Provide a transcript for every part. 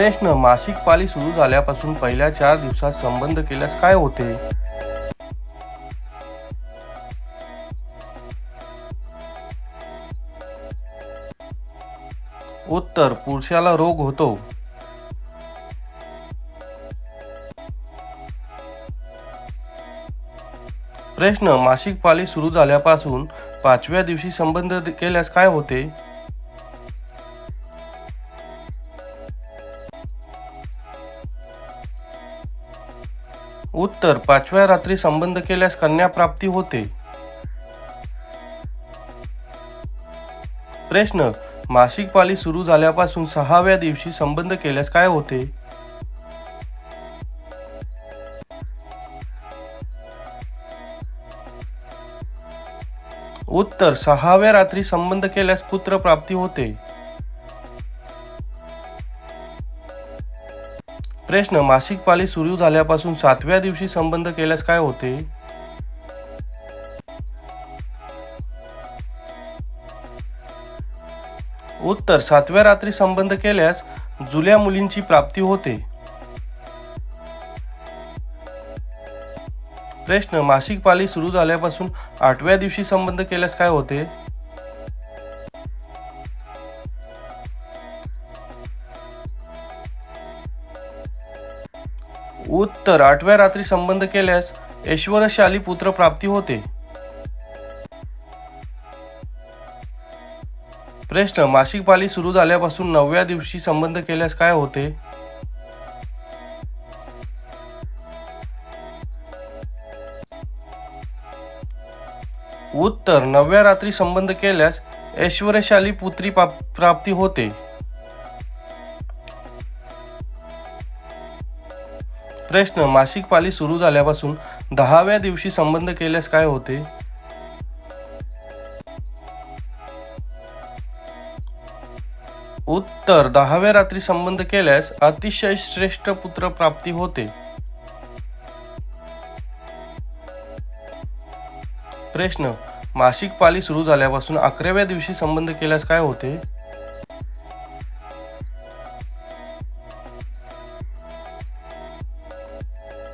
प्रश्न मासिक पाळी सुरू झाल्यापासून पहिल्या चार दिवसात संबंध केल्यास काय होते? उत्तर पुरुषाला रोग होतो. प्रश्न मासिक पाळी सुरू झाल्यापासून पाचव्या दिवशी संबंध केल्यास काय होते? उत्तर पाचव्या रात्री संबंध केल्यास कन्या प्राप्ती होते. प्रश्न मासिक पाळी सुरू झाल्यापासून सहाव्या दिवशी संबंध केल्यास काय होते? उत्तर सहाव्या रात्री संबंध केल्यास पुत्र प्राप्ती होते. प्रश्न मासिक पाळी सुरू झाल्यापासून सातव्या दिवशी संबंध केल्यास काय होते? उत्तर सातव्या रात्री संबंध केल्यास जुल्या मुलींची प्राप्ती होते. प्रश्न मासिक पाळी सुरू झाल्यापासून आठव्या दिवशी संबंध केल्यास काय होते? उत्तर आठव्या रात्री संबंध केल्यास ऐश्वरशाली पुत्र प्राप्ती होते. प्रश्न मासिक पाली सुरू झाल्यापासून नवव्या दिवशी संबंध केल्यास काय होते? उत्तर नवव्या रात्री संबंध केल्यास ऐश्वरशाली पुत्री प्राप्ती होते. प्रश्न मासिक पाळी सुरू झाल्यापासून दहाव्या दिवशी संबंध केल्यास काय होते? उत्तर दहाव्या रात्री संबंध केल्यास अतिशय श्रेष्ठ पुत्र प्राप्ती होते. प्रश्न मासिक पाळी सुरू झाल्यापासून अकराव्या दिवशी संबंध केल्यास काय होते?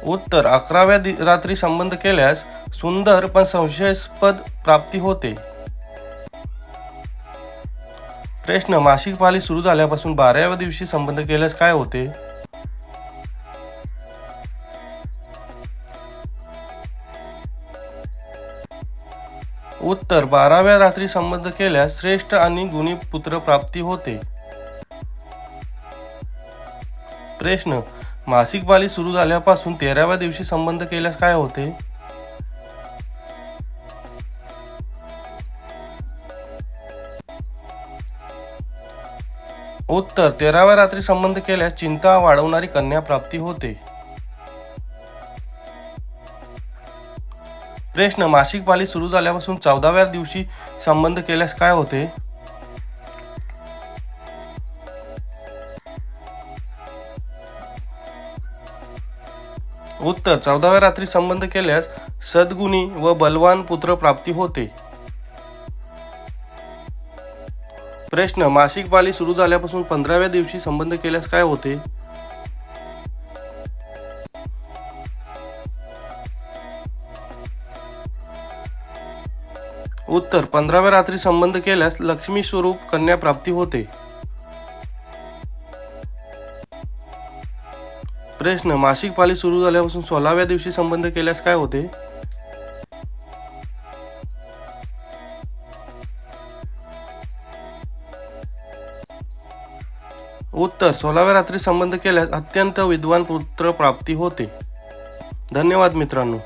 उत्तर अकराव्या रात्री संबंध केल्यास सुंदर पण संशयास्पद प्राप्ती होते. प्रश्न मासिक पाली सुरू झाल्यापासून बाराव्या दिवशी संबंध केल्यास काय होते? उत्तर बाराव्या रात्री संबंध केल्यास श्रेष्ठ आणि गुणी पुत्र प्राप्ती होते. प्रश्न मासिक पाळी सुरू झाल्यापासून तेराव्या दिवशी संबंध केल्यास काय होते? उत्तर तेराव्या रात्री संबंध केल्यास चिंता वाढवणारी कन्या प्राप्ती होते. प्रश्न मासिक पाळी सुरू झाल्यापासून चौदाव्या दिवशी संबंध केल्यास काय होते? उत्तर चौदाव्या रात्री संबंध केल्यास सद्गुणी व बलवान पुत्र प्राप्ती होते. प्रश्न मासिक पाळी सुरू झाल्यापासून पंधराव्या दिवशी संबंध केल्यास काय होते? उत्तर पंधराव्या रात्री संबंध केल्यास लक्ष्मी स्वरूप कन्या प्राप्ती होते. प्रश्न मासिक पाळी सुरू झाल्यापासून सोळाव्या दिवशी संबंध केल्यास काय होते? उत्तर सोळाव्या रात्री संबंध केल्यास अत्यंत विद्वान पुत्र प्राप्ती होते. धन्यवाद मित्रांनो.